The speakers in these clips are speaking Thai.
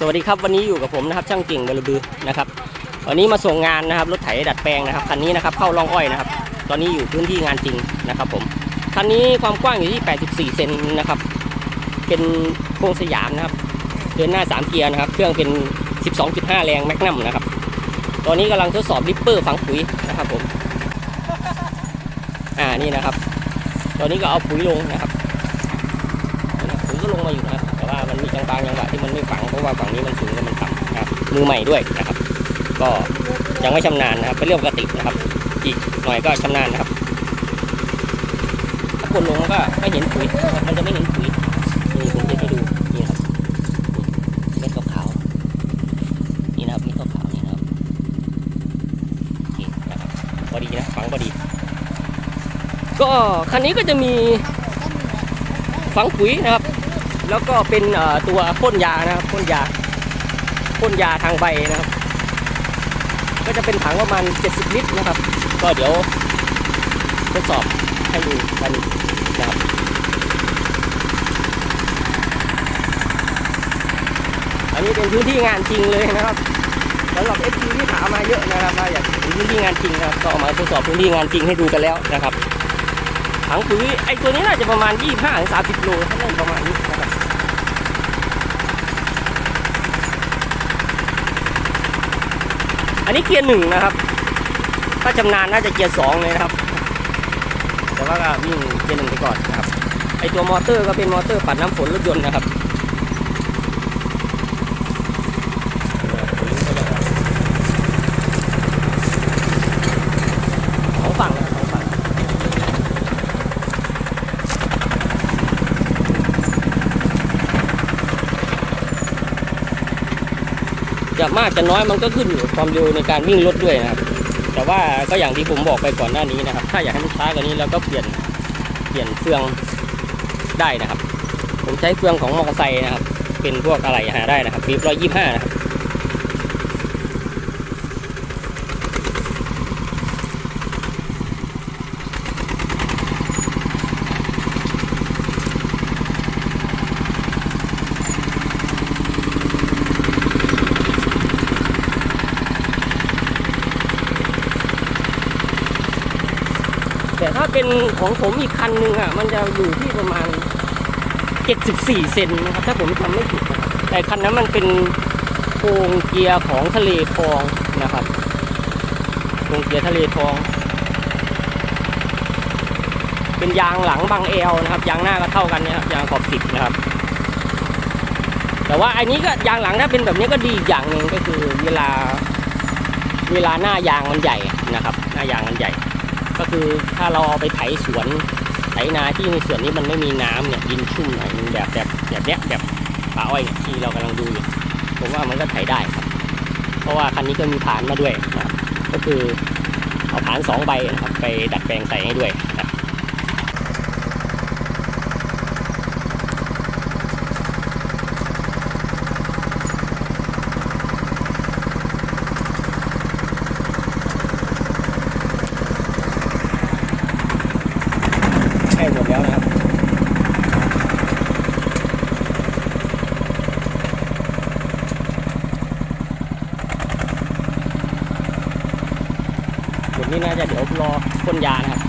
สวัสดีครับวันนี้อยู่กับผมนะครับช่างเก่งบรบือนะครับวันนี้มาส่งงานนะครับรถไถดัดแปลงนะครับคันนี้นะครับเข้าร่องอ้อยนะครับ ตอนนี้อยู่พื้นที่งานจริงนะครับผมคันนี้ความกว้างอยู่ที่ 84 เซนนะครับ เป็นโครงสยามนะครับเดินหน้า 3 เกียร์นะครับ เครื่องเป็น 12.5 แรงแมกนัมนะครับ ตอนนี้กำลังทดสอบริปเปอร์ฝังปุ๋ยนะครับผมอ่านี่นะครับ ตอนนี้ก็เอาปุ๋ยลงนะครับปุ๋ยก็ลงมาอยู่นะครับ ยังบางจังหวะที่มันไม่ฝังเพราะว่าฝั่งนี้มันสูงและมันต่ำนะครับมือใหม่ด้วยนะครับ ก็ยังไม่ชำนาญนะครับเป็นเรื่องปกตินะครับ อีกหน่อยก็ชำนาญนะครับถ้ากดลงก็ไม่เห็นปุ๋ยมันจะไม่เห็นปุ๋ยนี่ผมจะให้ดูนี่นะครับเม็ดขาวๆนี่นะครับเม็ดขาวๆนี่นะครับโอเคนะครับพอดีนะฝังพอดี ก็คันนี้ก็จะมีฝังปุ๋ยนะครับ แล้วก็เป็นตัวพ่นยานะครับพ่นยาพ่นยาทางใบนะครับ ก็จะเป็นถังประมาณ 70 ลิตรนะครับ ก็เดี๋ยวทดสอบให้ดูกันนะครับอันนี้เป็นพื้นที่งานจริงเลยนะครับสำหรับ f อที่ถามมาเยอะนะครับว่าอยากพื้นที่งานจริงนะครับก็มาทดสอบพื้นที่งานจริงให้ดูกันแล้วนะครับถังปุ๋ยไอ้ตัวนี้น่าจะประมาณ 25-30โลถ้าได้ประมาณนี้นะครับ อันนี้เกียร์หนึ่งนะครับ ถ้าชำนาญน่าจะเกียร์สองเลยนะครับ แต่ว่าก็วิ่งเกียร์หนึ่งไปก่อนนะครับ ไอตัวมอเตอร์ก็เป็นมอเตอร์ปัดน้ำฝนรถยนต์นะครับ สองฝั่งนะครับสองฝั่ง จะมากจะน้อยมันก็ขึ้นอยู่ความเร็วในการวิ่งรถด้วยนะครับแต่ว่าก็อย่างที่ผมบอกไปก่อนหน้านี้นะครับ ถ้าอยากให้มันช้ากว่านี้เราก็เปลี่ยนเปลี่ยนเฟืองได้นะครับ ผมใช้เฟืองของมอเตอร์ไซค์นะครับ เป็นพวกอะไรหาได้นะครับปีร้อยยี่ห้านะครับ เป็นของผมอีกคันหนึ่งอะ มันจะอยู่ที่ประมาณ 74 เซนนะครับ ถ้าผมจำไม่ผิดแต่คันนั้นมันเป็นโครงเกียร์ของทะเลทองนะครับโครงเกียร์ทะเลทอง เป็นยางหลังบางเอลนะครับ ยางหน้าก็เท่ากันนี่ยครับ ยางขอบสิบนะครับ แต่ว่าอันนี้ก็ยางหลังถ้าเป็นแบบนี้ก็ดีอีกอย่างหนึ่งก็คือเวลาเวลาหน้ายางมันใหญ่นะครับ หน้ายางมันใหญ่ ก็คือถ้าเราเอาไปไถสวนไถนาที่ในสวนนี้มันไม่มีน้ำเนี่ยดินชุ่มหน่อยนึงแบบแบบแบบเนี้ยแบบป่าอ้อยเนี่ยที่เรากำลังดูอยู่ผมว่ามันก็ไถได้ครับ เพราะว่าคันนี้ก็มีผานมาด้วยนะครับก็คือเอาผานสองใบนะครับไปดัดแปลงใส่ให้ด้วยนะครับ ใกล้หมดแล้วนะครับ จุด นี้น่าจะเดี๋ยวรอพ่นยานะครับ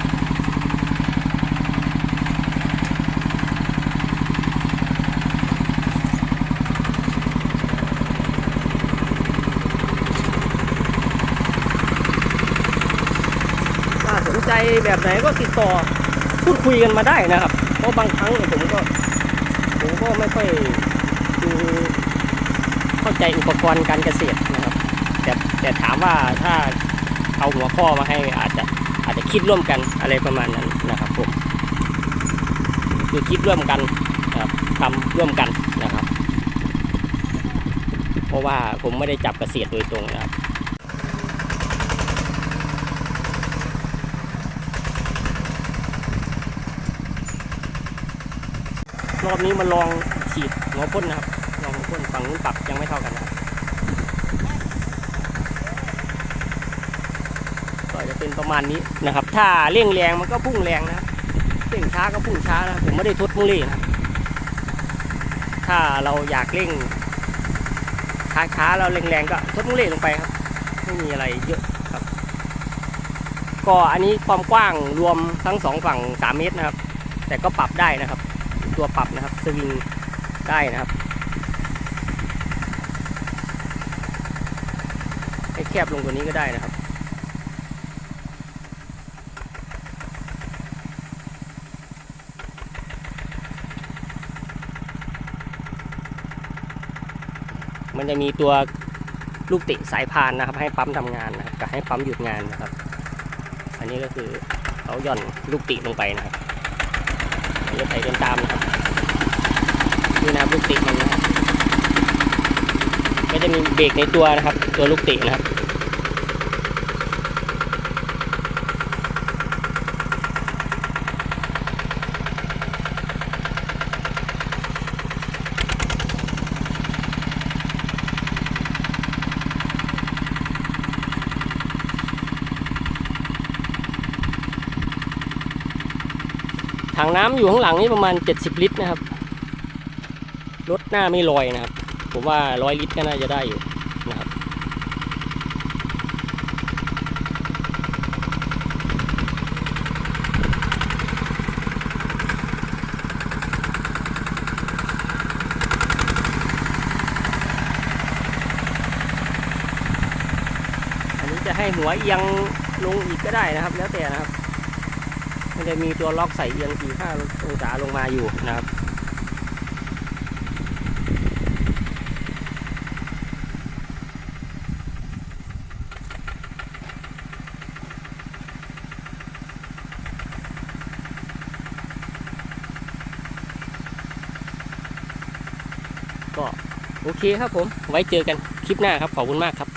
ถ้าสนใจแบบไหนก็ติดต่อพูดคุยกันมาได้นะครับ เพราะบางครั้งผมก็ผมก็ไม่ค่อยคือเข้าใจอุปกรณ์การเกษตรนะครับ แต่แต่ถามว่าถ้า เอาหัวข้อมาให้อาจจะอาจจะคิดร่วมกันอะไรประมาณนั้นนะครับผมคือคิดร่วมกันนะครับทำร่วมกันนะครับ เพราะว่าผมไม่ได้จับเกษตรโดยตรงนะครับรอบนี้มาลองฉีดหัวพ่นนะครับลองหัวพ่นฝั่งนู้นปรับยังไม่เท่ากันนะครับก็จะ เป็นประมาณนี้นะครับ ถ้าเร่งแรงมันก็พุ่งแรงนะเร่งช้าก็พุ่งช้านะผมไม่ได้ทดมุ่งเร่นะถ้าเราอยากเร่งช้าๆแล้วแรงๆก็ทดมุ่งเล่ลงไปครับไม่มีอะไรเยอะครับ ก็อันนี้ความกว้างรวมทั้งสองฝั่ง3เมตรนะครับ แต่ก็ปรับได้นะครับ ตัวปรับนะครับสวิงได้นะครับให้แคบลงกว่านี้ก็ได้นะครับ มันจะมีตัวลูกติสายพานนะครับ ให้ปั๊มทำงานนะครับกับให้ปั๊มหยุดงานนะครับ อันนี้ก็คือเขาหย่อนลูกติลงไปนะครับอันนี้ใส่เดินตามนะครับนี่นะลูกติมันนะครับก็จะมีเบรกในตัวนะครับ ตัวลูกตินะครับ ถังน้ำอยู่ข้างหลังนี่ประมาณ 70 ลิตรนะครับรถหน้าไม่ลอยนะครับ ผมว่าร้อยลิตรก็น่าจะได้อยู่นะครับอันนี้จะให้หัวเอียงลงอีกก็ได้นะครับ แล้วแต่นะครับ มันจะมีตัวล็อกใส่เอียง45องศาลงมาอยู่นะครับก็โอเคครับผม ไว้เจอกันคลิปหน้าครับ ขอบคุณมากครับ